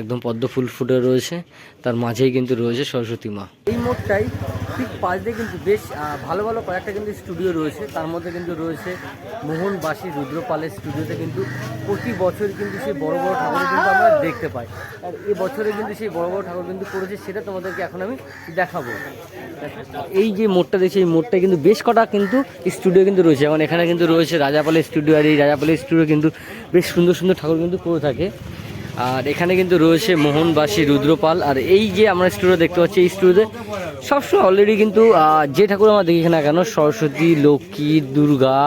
একদম পদ্ম ফুল ফুটে রয়েছে, তার মাঝেই কিন্তু রয়েছে সরস্বতী মা। এই মোড়টাই ঠিক পাশ দিয়ে কিন্তু বেশ ভালো ভালো কয়েকটা কিন্তু স্টুডিও রয়েছে। তার মধ্যে কিন্তু রয়েছে মোহনবাসী রুদ্রপালের স্টুডিওতে কিন্তু প্রতি বছর কিন্তু সেই বড় বড় ঠাকুর কিন্তু আমরা দেখতে পাই। আর এই বছরে কিন্তু সেই বড় বড় ঠাকুর কিন্তু করেছে, সেটা তোমাদেরকে এখন আমি দেখাবো। এই যে মোড়টা দেখছি, এই মোড়টা কিন্তু বেশ কটা কিন্তু স্টুডিও কিন্তু রয়েছে। যেমন এখানে কিন্তু রয়েছে রাজাপালের স্টুডিও আর এই রাজাপালের স্টুডিও কিন্তু বেশ সুন্দর সুন্দর ঠাকুর কিন্তু করে থাকে। আর এখানে কিন্তু রয়েছে মোহনবাসী রুদ্রপাল। আর এই যে আমরা স্টুডিও দেখতে পাচ্ছি, এই স্টুডিওতে সবসময় অলরেডি কিন্তু যে ঠাকুর আমরা দেখি না কেন, সরস্বতী, লক্ষ্মী, দুর্গা,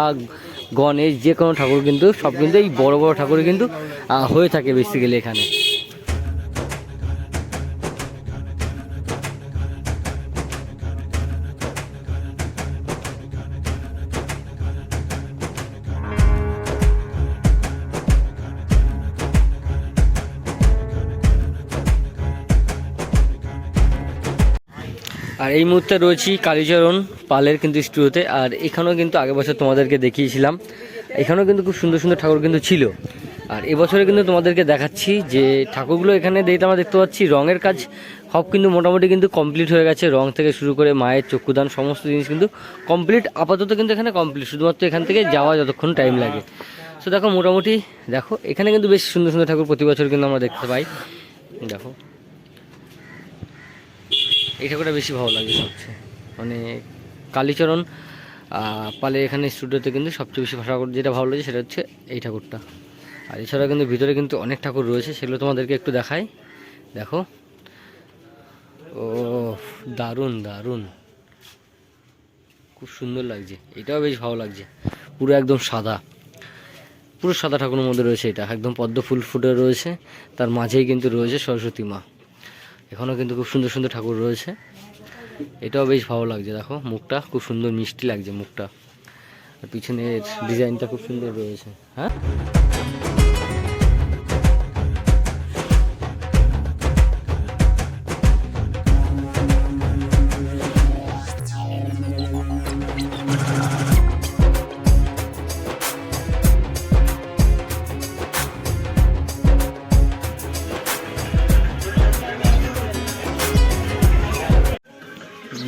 গণেশ যে কোনো ঠাকুর কিন্তু, সব কিন্তু এই বড় বড় ঠাকুর কিন্তু হয়ে থাকে বেসিক্যালি এখানে। আর এই মুহূর্তে রয়েছি কালীচরণ পালের কিন্তু স্টুডিওতে, আর এখানেও কিন্তু আগের বছর তোমাদেরকে দেখিয়েছিলাম। এখানেও কিন্তু খুব সুন্দর সুন্দর ঠাকুর কিন্তু ছিল। আর এবছরে কিন্তু তোমাদেরকে দেখাচ্ছি যে ঠাকুরগুলো এখানে দেখতে আমরা দেখতে পাচ্ছি, রঙের কাজ সব কিন্তু মোটামুটি কিন্তু কমপ্লিট হয়ে গেছে। রং থেকে শুরু করে মায়ের চক্ষুদান সমস্ত জিনিস কিন্তু কমপ্লিট আপাতত কিন্তু এখানে কমপ্লিট শুধুমাত্র এখান থেকে যাওয়া যতক্ষণ টাইম লাগে। সো দেখো, মোটামুটি দেখো, এখানে কিন্তু বেশ সুন্দর সুন্দর ঠাকুর প্রতি বছর কিন্তু আমরা দেখতে পাই। দেখো। এই ঠাকুরটা বেশি ভালো লাগে সবচেয়ে। মানে কালীচরণ পালে এখানে স্টুডিওতে কিন্তু সবচেয়ে বেশি ঠাকুর যেটা ভালো লাগে সেটা হচ্ছে এই ঠাকুরটা। আর এছাড়া কিন্তু ভিতরে কিন্তু অনেক ঠাকুর রয়েছে, সেগুলো তোমাদেরকে একটু দেখাই। দেখো। ও দারুণ দারুণ। খুব সুন্দর লাগছে। এটাও বেশ ভালো লাগছে। পুরো একদম সাদা। পুরো সাদা ঠাকুরের মধ্যে রয়েছে এটা। একদম পদ্ম ফুল ফুটে রয়েছে। তার মাঝেই কিন্তু রয়েছে সরস্বতী মা। এখানেও কিন্তু খুব সুন্দর সুন্দর ঠাকুর রয়েছে। এটাও বেশ ভালো লাগছে, দেখো, মুখটা খুব সুন্দর মিষ্টি লাগছে মুখটা। আর পিছনের ডিজাইনটা খুব সুন্দর রয়েছে হ্যাঁ?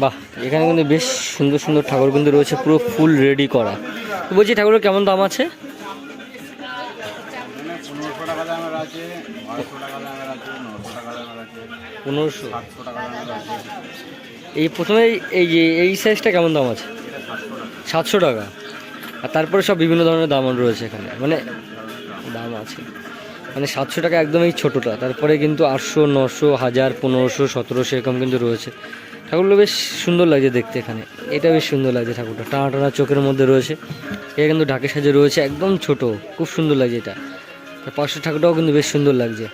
বাহ, এখানে কিন্তু বেশ সুন্দর সুন্দর ঠাকুর কিন্তু রয়েছে, পুরো ফুল রেডি করা। তো বলছি, ঠাকুরের কেমন দাম আছে? পনেরোশো। এই প্রথমে এই যে, এই সাইজটা কেমন দাম আছে? সাতশো টাকা। আর তারপরে সব বিভিন্ন ধরনের দাম রয়েছে এখানে। মানে দাম আছে। মানে সাতশো টাকা একদম এই ছোটোটা। তারপরে কিন্তু আটশো, নশো, হাজার, পনেরোশো, সতেরোশো এরকম কিন্তু রয়েছে। ঠাকুরগুলো বেশ সুন্দর লাগছে দেখতে এখানে। এটা বেশ সুন্দর লাগছে ঠাকুরটা। টানা টানা চোখের মধ্যে রয়েছে। এটা কিন্তু ঢাকে সাজে রয়েছে, একদম ছোট। খুব সুন্দর লাগছে এটা। পাশের ঠাকুরটাও কিন্তু বেশ সুন্দর লাগছে।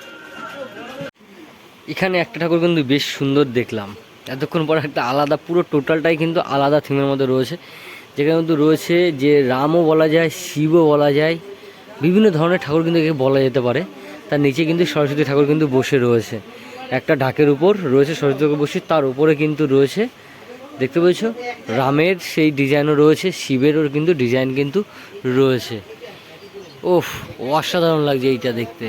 এখানে একটা ঠাকুর কিন্তু বেশ সুন্দর দেখলাম। এতক্ষণ পর একটা আলাদা, পুরো টোটালটাই কিন্তু আলাদা থিমের মধ্যে রয়েছে। যেখানে কিন্তু রয়েছে যে রামও বলা যায়, শিবও বলা যায়, বিভিন্ন ধরনের ঠাকুর কিন্তু একে বলা যেতে পারে। তার নিচে কিন্তু সরস্বতী ঠাকুর কিন্তু বসে রয়েছে। একটা ঢাকের উপর রয়েছে সরস্বতী বসে তার উপরে কিন্তু রয়েছে, দেখতে পেয়েছ? রামের সেই ডিজাইনও রয়েছে শিবেরও কিন্তু ডিজাইন কিন্তু রয়েছে। ওফ অসাধারণ লাগছে এইটা দেখতে।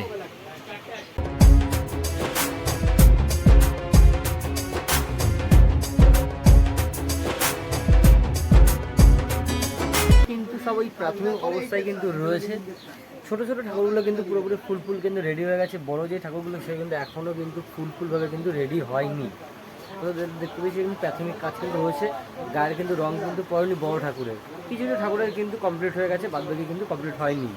প্রাথমিক অবস্থায় কিন্তু রয়েছে। ছোট ছোট ঠাকুরগুলো কিন্তু পুরোপুরি ফুল ফুল কিন্তু রেডি হয়ে গেছে। বড় যে ঠাকুরগুলো সে কিন্তু এখনও কিন্তু ফুল, ফুলভাবে কিন্তু রেডি হয়নি। দেখতে পেয়েছি কিন্তু প্রাথমিক কাজ কিন্তু হয়েছে। গায়ের কিন্তু রং কিন্তু পড়েনি বড় ঠাকুরের। কিছু কিছু ঠাকুরের কিন্তু কমপ্লিট হয়ে গেছে, বাদবাকি কিন্তু কমপ্লিট হয়নি।